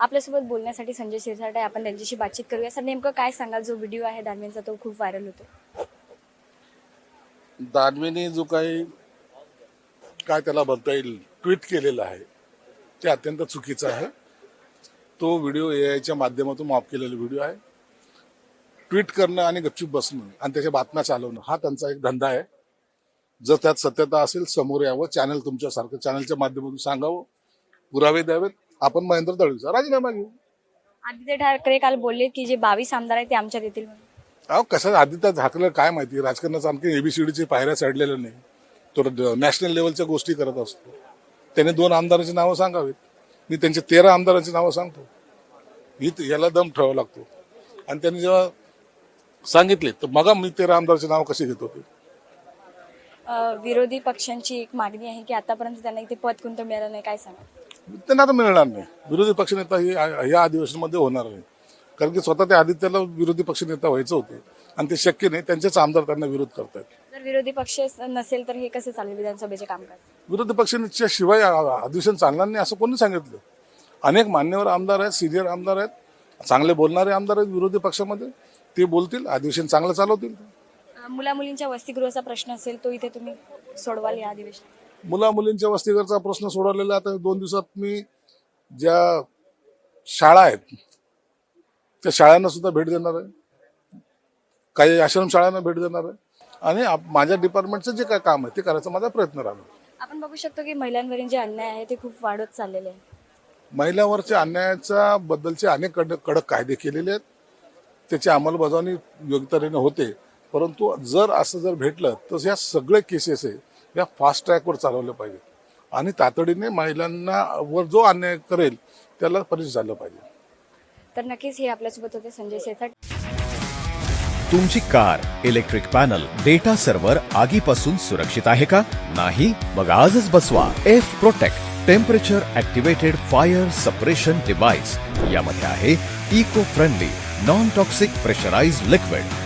आपल्यासोबत बोलण्यासाठी संजय शिरसाट आहे आपण त्यांच्याशी बातचीत करूया. सर नेमकं काय सांगाल? जो व्हिडिओ आहे दानवेंचा तो खूप व्हायरल होतो. दानवेने जो काही काय त्याला म्हणता येईल ट्विट केलेलं आहे ते अत्यंत चुकीचं आहे. तो व्हिडिओ ए आयच्या माध्यमातून माफ केलेला व्हिडिओ आहे. ट्विट करणं आणि गपचूप बसणं आणि त्याच्या बातम्या चालवणं हा त्यांचा एक धंदा आहे. जर त्यात सत्यता असेल समोर यावं. चॅनल तुमच्यासारखं चॅनलच्या माध्यमातून सांगावं. पुरावे द्यावेत. आपण महेंद्र दळवीचा राजीनामा घेऊ. आदित्य ठाकरे काल बोलले की जे बावीस आमदार आहेत ते आमच्यात येतील म्हणून. अहो कसं आदित्य झाकलं काय माहिती? राजकारणाचं आणखी एबीसीडीची पायऱ्या चढलेल्या नाही. तो नॅशनल लेवलच्या गोष्टी करत असतो. त्याने दोन आमदारांची नावं सांगावीत. मी त्यांच्या तेरा आमदारांची नावं सांगतो. मी त- याला दम ठेवावा लागतो. आणि त्यांनी जेव्हा सांगितले तर मग मी तेरा आमदारांची नावं कशी घेत होते. अं, विरोधी पक्षांची एक मागणी आहे की आतापर्यंत त्यांना इथे पद कोणतं मिळालं नाही काय सांगा त्यांना आता मिळणार नाही. विरोधी पक्षनेता हे या अधिवेशनामध्ये होणार नाही. कारण की स्वतः त्या आदित्याला विरोधी पक्षनेता व्हायचं होतं. आणि ते शक्य नाही त्यांचेच आमदार त्यांना विरोध करतात जर विरोधी पक्ष नसेल तर हे कसं चालेल विधानसभेचे कामकाज? विरोधी पक्षाच्या शिवाय अधिवेशन चालणार नाही असं कोणी सांगितलं? अनेक मान्यवर आमदार आहेत सिनियर आमदार आहेत चांगले बोलणारे आमदार आहेत विरोधी पक्षामध्ये. ते बोलतील अधिवेशन चांगलं चालवतील. अं, मुलामुलींच्या वसतिगृहाचा प्रश्न असेल तो इथे तुम्ही सोडवाल या अधिवेशनात. मुला मुलींच्या वस्तीकरचा प्रश्न सोडवलेला आता दोन दिवसात मी ज्या शाळा आहेत त्या शाळांना सुद्धा भेट देणार आहे. काही आश्रम शाळांना भेट देणार आहे. आणि माझ्या डिपार्टमेंटचं जे काय काम आहे ते करायचा माझा प्रयत्न राहणार. आपण बघू शकतो की महिलांवरील जे अन्याय आहे ते खूप वाढत चाललेले आहे. महिलांवरच्या अन्यायाच्या बद्दलचे अनेक कडक कडक कायदे केलेले आहेत. त्याची अंमलबजावणी योग्य तऱ्हेने होते. परंतु जर असं जर भेटलं तर या सगळे केसेस आहे या फास्ट ट्रॅकवर चालवल्या पाहिजे. आणि तातडीने महिलांना वर जो अन्याय करेल त्याला पनिश झालं पाहिजे. तर नक्कीच हे आपल्यासोबत होते संजय सेथट तुमची car electric panel data server आगीपासून सुरक्षित आहे का? नाही? मग आजच बसवा. F protect temperature activated fire suppression device यामध्ये आहे eco friendly non toxic pressurise liquid